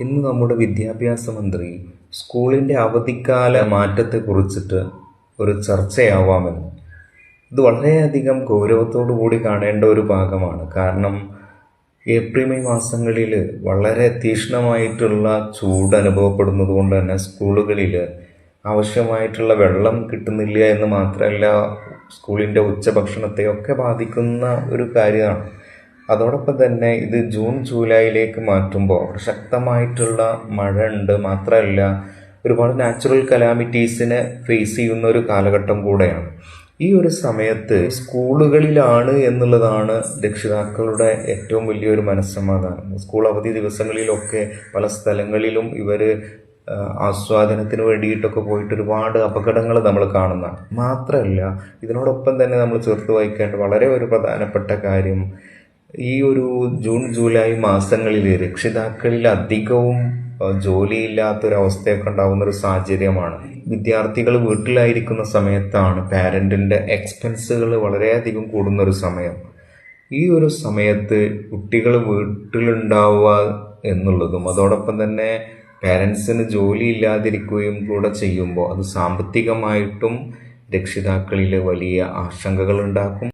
ഇന്ന് നമ്മുടെ വിദ്യാഭ്യാസ മന്ത്രി സ്കൂളിന്റെ അവധിക്കാല മാറ്റത്തെക്കുറിച്ചിട്ട് ഒരു ചർച്ചയാവാമെന്ന്. ഇത് വളരെയധികം ഗൗരവത്തോടു കൂടി കാണേണ്ട ഒരു ഭാഗമാണ്. കാരണം ഏപ്രിൽ മെയ് മാസങ്ങളിൽ വളരെ തീക്ഷ്ണമായിട്ടുള്ള ചൂട് അനുഭവപ്പെടുന്നത് കൊണ്ട് തന്നെ സ്കൂളുകളിൽ ആവശ്യമായിട്ടുള്ള വെള്ളം കിട്ടുന്നില്ല എന്ന് മാത്രമല്ല സ്കൂളിന്റെ ഉച്ചഭക്ഷണത്തെയൊക്കെ ബാധിക്കുന്ന ഒരു കാര്യമാണ്. അതോടൊപ്പം തന്നെ ഇത് ജൂൺ ജൂലൈയിലേക്ക് മാറ്റുമ്പോൾ ശക്തമായിട്ടുള്ള മഴ ഉണ്ട് മാത്രമല്ല ഒരുപാട് നാച്ചുറൽ കലാമിറ്റീസിനെ ഫേസ് ചെയ്യുന്ന ഒരു കാലഘട്ടം കൂടെയാണ്. ഈ ഒരു സമയത്ത് സ്കൂളുകളിലാണ് എന്നുള്ളതാണ് രക്ഷിതാക്കളുടെ ഏറ്റവും വലിയൊരു മനസ്സമാധാനം. സ്കൂൾ അവധി ദിവസങ്ങളിലൊക്കെ പല സ്ഥലങ്ങളിലും ഇവർ ആസ്വാദനത്തിന് വേണ്ടിയിട്ടൊക്കെ പോയിട്ട് ഒരുപാട് അപകടങ്ങൾ നമ്മൾ കാണുന്നതാണ്. മാത്രമല്ല ഇതിനോടൊപ്പം തന്നെ നമ്മൾ ചേർത്ത് വായിക്കേണ്ട വളരെ ഒരു പ്രധാനപ്പെട്ട കാര്യം ഈ ഒരു ജൂൺ ജൂലൈ മാസങ്ങളിൽ രക്ഷിതാക്കളിൽ അധികവും ജോലിയില്ലാത്തൊരവസ്ഥയൊക്കെ ഉണ്ടാകുന്ന ഒരു സാഹചര്യമാണ്. വിദ്യാർത്ഥികൾ വീട്ടിലായിരിക്കുന്ന സമയത്താണ് പാരന്റിന്റെ എക്സ്പെൻസുകൾ വളരെയധികം കൂടുന്ന ഒരു സമയം. ഈ ഒരു സമയത്ത് കുട്ടികൾ വീട്ടിലുണ്ടാവുക എന്നുള്ളതും അതോടൊപ്പം തന്നെ പാരൻസിന് ജോലി ഇല്ലാതിരിക്കുകയും കൂടെ ചെയ്യുമ്പോൾ അത് സാമ്പത്തികമായിട്ടും രക്ഷിതാക്കളിൽ വലിയ ആശങ്കകൾ ഉണ്ടാക്കും.